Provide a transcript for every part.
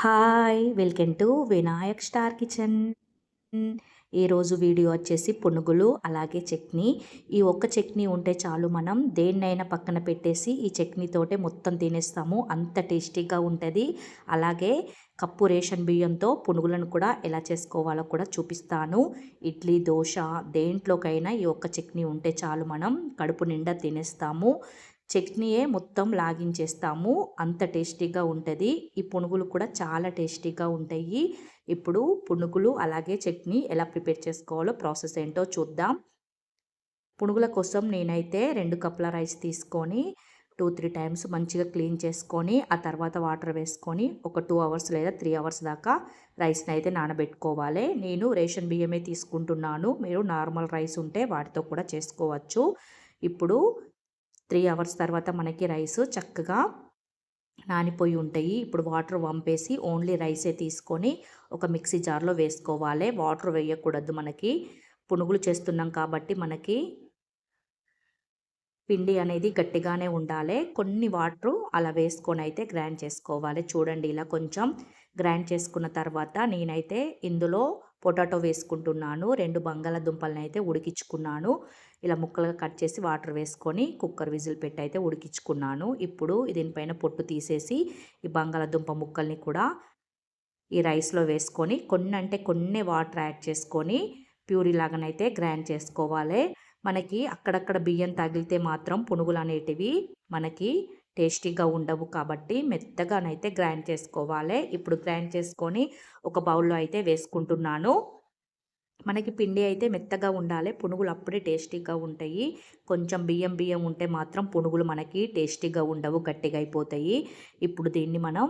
Hi welcome to Vinayak star kitchen. ఈరోజు video వచ్చేసి పునుగులు అలాగే చట్నీ. ఈ ఒక్క చట్నీ ఉంటే చాలు మనం దేన్నైనా పక్కన పెట్టేసి ఈ చట్నీతోటే మొత్తం తినేస్తాము. అంత టేస్టీగా ఉంటుంది. అలాగే కప్పు రేషన్ బియ్యంతో పునుగులను కూడా ఎలా చేసుకోవాలో కూడా చూపిస్తాను. ఇడ్లీ దోశ దేంట్లోకైనా ఈ ఒక్క చట్నీ ఉంటే చాలు మనం కడుపు నిండా తినేస్తాము. చట్నీయే మొత్తం లాగించేస్తాము. అంత టేస్టీగా ఉంటుంది. ఈ పునుగులు కూడా చాలా టేస్టీగా ఉంటాయి. ఇప్పుడు పునుగులు అలాగే చట్నీ ఎలా ప్రిపేర్ చేసుకోవాలో ప్రాసెస్ ఏంటో చూద్దాం. పునుగుల కోసం నేనైతే రెండు కప్పుల రైస్ తీసుకొని టూ త్రీ టైమ్స్ మంచిగా క్లీన్ చేసుకొని ఆ తర్వాత వాటర్ వేసుకొని ఒక టూ అవర్స్ లేదా త్రీ అవర్స్ దాకా రైస్ని అయితే నానబెట్టుకోవాలి. నేను రేషన్ బియ్యమే తీసుకుంటున్నాను. మీరు నార్మల్ రైస్ ఉంటే వాటితో కూడా చేసుకోవచ్చు. ఇప్పుడు త్రీ అవర్స్ తర్వాత మనకి రైస్ చక్కగా నానిపోయి ఉంటాయి. ఇప్పుడు వాటర్ వంపేసి ఓన్లీ రైసే తీసుకొని ఒక మిక్సీ జార్లో వేసుకోవాలి. వాటర్ వేయకూడదు మనకి. పునుగులు చేస్తున్నాం కాబట్టి మనకి పిండి అనేది గట్టిగానే ఉండాలి. కొన్ని వాటర్ అలా వేసుకొని అయితే గ్రైండ్ చేసుకోవాలి. చూడండి ఇలా కొంచెం గ్రైండ్ చేసుకున్న తర్వాత నేనైతే ఇందులో పొటాటో వేసుకుంటున్నాను. రెండు బంగాళాదుంపలను అయితే ఉడికించుకున్నాను. ఇలా ముక్కలుగా కట్ చేసి వాటర్ వేసుకొని కుక్కర్ విజిల్ పెట్టి అయితే ఉడికించుకున్నాను. ఇప్పుడు దీనిపైన పొట్టు తీసేసి ఈ బంగాళాదుంప ముక్కల్ని కూడా ఈ రైస్లో వేసుకొని కొన్ని అంటే కొన్ని వాటర్ యాడ్ చేసుకొని ప్యూరీ లాగానైతే గ్రైండ్ చేసుకోవాలి. మనకి అక్కడక్కడ బియ్యం తగిలితే మాత్రం పునుగులు అనేటివి మనకి టేస్టీగా ఉండవు కాబట్టి మెత్తగానైతే గ్రైండ్ చేసుకోవాలి. ఇప్పుడు గ్రైండ్ చేసుకొని ఒక బౌల్లో అయితే వేసుకుంటున్నాను. మనకి పిండి అయితే మెత్తగా ఉండాలి. పునుగులు అప్పుడే టేస్టీగా ఉంటాయి. కొంచెం బియ్యం బియ్యం ఉంటే మాత్రం పునుగులు మనకి టేస్టీగా ఉండవు గట్టిగా అయిపోతాయి. ఇప్పుడు దీన్ని మనం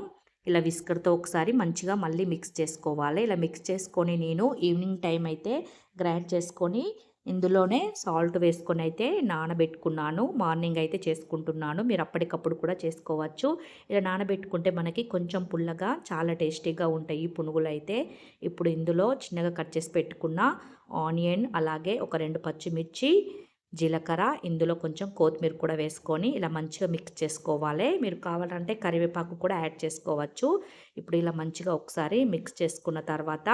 ఇలా విస్కర్తో ఒకసారి మంచిగా మళ్ళీ మిక్స్ చేసుకోవాలి. ఇలా మిక్స్ చేసుకొని నేను ఈవినింగ్ టైం అయితే గ్రైండ్ చేసుకొని ఇందులోనే సాల్ట్ వేసుకొని అయితే నానబెట్టుకున్నాను. మార్నింగ్ అయితే చేసుకుంటున్నాను. మీరు అప్పటికప్పుడు కూడా చేసుకోవచ్చు. ఇలా నానబెట్టుకుంటే మనకి కొంచెం పుల్లగా చాలా టేస్టీగా ఉంటాయి పునుగులు అయితే. ఇప్పుడు ఇందులో చిన్నగా కట్ చేసి పెట్టుకున్న ఆనియన్ అలాగే ఒక రెండు పచ్చిమిర్చి జీలకర్ర ఇందులో కొంచెం కొత్తిమీర కూడా వేసుకొని ఇలా మంచిగా మిక్స్ చేసుకోవాలి. మీరు కావాలంటే కరివేపాకు కూడా యాడ్ చేసుకోవచ్చు. ఇప్పుడు ఇలా మంచిగా ఒకసారి మిక్స్ చేసుకున్న తర్వాత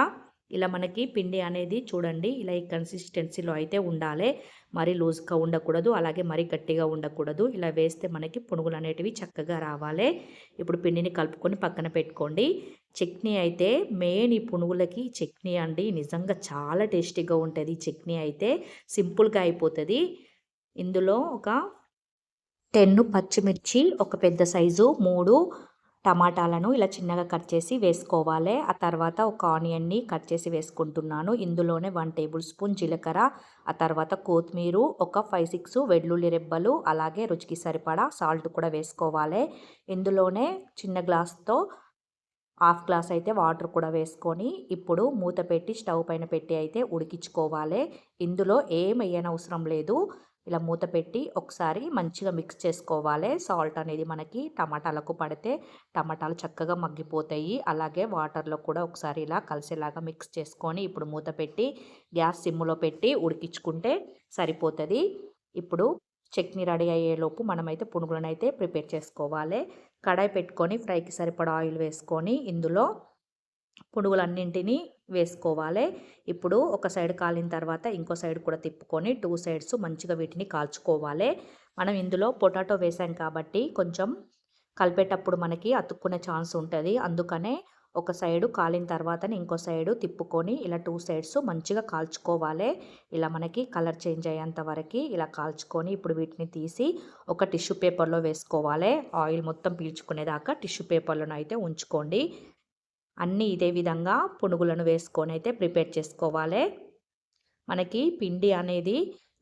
ఇలా మనకి పిండి అనేది చూడండి ఇలా ఈ కన్సిస్టెన్సీలో అయితే ఉండాలి. మరీ లూజ్గా ఉండకూడదు అలాగే మరీ గట్టిగా ఉండకూడదు. ఇలా వేస్తే మనకి పునుగులు అనేటివి చక్కగా రావాలి. ఇప్పుడు పిండిని కలుపుకొని పక్కన పెట్టుకోండి. చట్నీ అయితే మెయిన్ ఈ పునుగులకి చట్నీ అండి. నిజంగా చాలా టేస్టీగా ఉంటుంది చట్నీ అయితే. సింపుల్గా అయిపోతుంది. ఇందులో ఒక టెన్ పచ్చిమిర్చి ఒక పెద్ద సైజు మూడు టమాటాలను ఇలా చిన్నగా కట్ చేసి వేసుకోవాలి. ఆ తర్వాత ఒక ఆనియన్ని కట్ చేసి వేసుకుంటున్నాను. ఇందులోనే వన్ టేబుల్ స్పూన్ జీలకర్ర ఆ తర్వాత కొత్తిమీర ఒక ఫైవ్ సిక్స్ వెల్లుల్లి రెబ్బలు అలాగే రుచికి సరిపడా సాల్ట్ కూడా వేసుకోవాలి. ఇందులోనే చిన్న గ్లాస్తో హాఫ్ గ్లాస్ అయితే వాటర్ కూడా వేసుకొని ఇప్పుడు మూత పెట్టి స్టవ్ పైన పెట్టి అయితే ఉడికించుకోవాలి. ఇందులో ఏం వేయనవసరం లేదు. ఇలా మూత పెట్టి ఒకసారి మంచిగా మిక్స్ చేసుకోవాలి. సాల్ట్ అనేది మనకి టమాటాలకు పడితే టమాటాలు చక్కగా మగ్గిపోతాయి. అలాగే వాటర్లో కూడా ఒకసారి ఇలా కలిసేలాగా మిక్స్ చేసుకొని ఇప్పుడు మూత పెట్టి గ్యాస్ సిమ్లో పెట్టి ఉడికించుకుంటే సరిపోతుంది. ఇప్పుడు చట్నీ రెడీ అయ్యేలోపు మనమైతే పునుగులను అయితే ప్రిపేర్ చేసుకోవాలి. కడాయి పెట్టుకొని ఫ్రైకి సరిపడా ఆయిల్ వేసుకొని ఇందులో పొడుగులన్నింటినీ వేసుకోవాలి. ఇప్పుడు ఒక సైడ్ కాలిన తర్వాత ఇంకో సైడ్ కూడా తిప్పుకొని టూ సైడ్స్ మంచిగా వీటిని కాల్చుకోవాలి. మనం ఇందులో పొటాటో వేసాం కాబట్టి కొంచెం కలిపేటప్పుడు మనకి అతుక్కునే ఛాన్స్ ఉంటుంది. అందుకనే ఒక సైడు కాలిన తర్వాత ఇంకో సైడు తిప్పుకొని ఇలా టూ సైడ్స్ మంచిగా కాల్చుకోవాలి. ఇలా మనకి కలర్ చేంజ్ అయ్యేంత వరకు ఇలా కాల్చుకొని ఇప్పుడు వీటిని తీసి ఒక టిష్యూ పేపర్లో వేసుకోవాలి. ఆయిల్ మొత్తం పీల్చుకునేదాకా టిష్యూ పేపర్లను అయితే ఉంచుకోండి. అన్నీ ఇదే విధంగా పునుగులను వేసుకొని అయితే ప్రిపేర్ చేసుకోవాలి. మనకి పిండి అనేది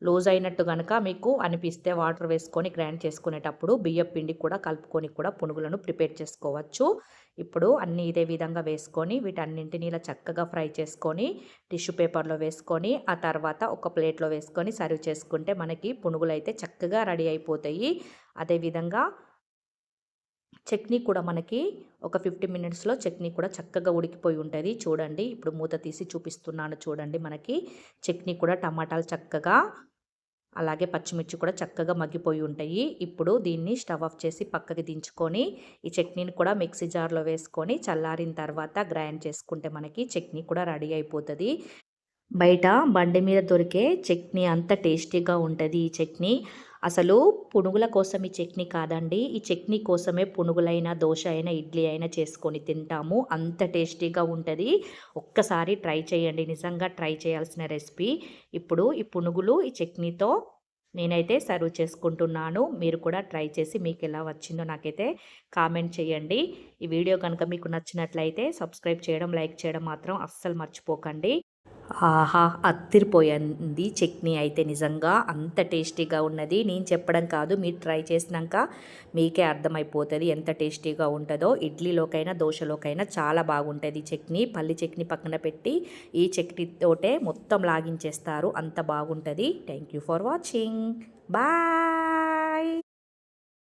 లూజ్ అయినట్టు కనుక మీకు అనిపిస్తే వాటర్ వేసుకొని గ్రైండ్ చేసుకునేటప్పుడు బియ్యం పిండి కూడా కలుపుకొని కూడా పునుగులను ప్రిపేర్ చేసుకోవచ్చు. ఇప్పుడు అన్నీ ఇదే విధంగా వేసుకొని వీటన్నింటినీ ఇలా చక్కగా ఫ్రై చేసుకొని టిష్యూ పేపర్లో వేసుకొని ఆ తర్వాత ఒక ప్లేట్లో వేసుకొని సర్వ్ చేసుకుంటే మనకి పునుగులు అయితే చక్కగా రెడీ అయిపోతాయి. అదేవిధంగా చట్నీ కూడా మనకి ఒక ఫిఫ్టీ మినిట్స్లో చట్నీ కూడా చక్కగా ఉడికిపోయి ఉంటుంది. చూడండి ఇప్పుడు మూత తీసి చూపిస్తున్నాను చూడండి మనకి. చట్నీ కూడా టమాటాలు చక్కగా అలాగే పచ్చిమిర్చి కూడా చక్కగా మగ్గిపోయి ఉంటాయి. ఇప్పుడు దీన్ని స్టవ్ ఆఫ్ చేసి పక్కకి దించుకొని ఈ చట్నీని కూడా మిక్సీ జార్లో వేసుకొని చల్లారిన తర్వాత గ్రైండ్ చేసుకుంటే మనకి చట్నీ కూడా రెడీ అయిపోతుంది. బయట బండి మీద దొరికే చట్నీ అంత టేస్టీగా ఉంటుంది ఈ చట్నీ. అసలు పునుగుల కోసం ఈ చట్నీ కాదండి. ఈ చట్నీ కోసమే పునుగులైనా దోశ అయినా ఇడ్లీ అయినా చేసుకొని తింటాము. అంత టేస్టీగా ఉంటుంది. ఒక్కసారి ట్రై చేయండి. నిజంగా ట్రై చేయాల్సిన రెసిపీ. ఇప్పుడు ఈ పునుగులు ఈ చట్నీతో నేనైతే సర్వ్ చేసుకుంటున్నాను. మీరు కూడా ట్రై చేసి మీకు ఎలా వచ్చిందో నాకైతే కామెంట్ చేయండి. ఈ వీడియో కనుక మీకు నచ్చినట్లయితే సబ్స్క్రైబ్ చేయడం లైక్ చేయడం మాత్రం అస్సలు మర్చిపోకండి. ఆహా అత్తిరిపోయింది చట్నీ అయితే నిజంగా. అంత టేస్టీగా ఉన్నది. నేను చెప్పడం కాదు మీరు ట్రై చేసినాక మీకే అర్థమైపోతుంది ఎంత టేస్టీగా ఉంటుందో. ఇడ్లీలోకైనా దోశలోకైనా చాలా బాగుంటుంది చట్నీ. పల్లి చట్నీ పక్కన పెట్టి ఈ చట్నీతోటే మొత్తం లాగించేస్తారు. అంత బాగుంటుంది. Thank you for watching bye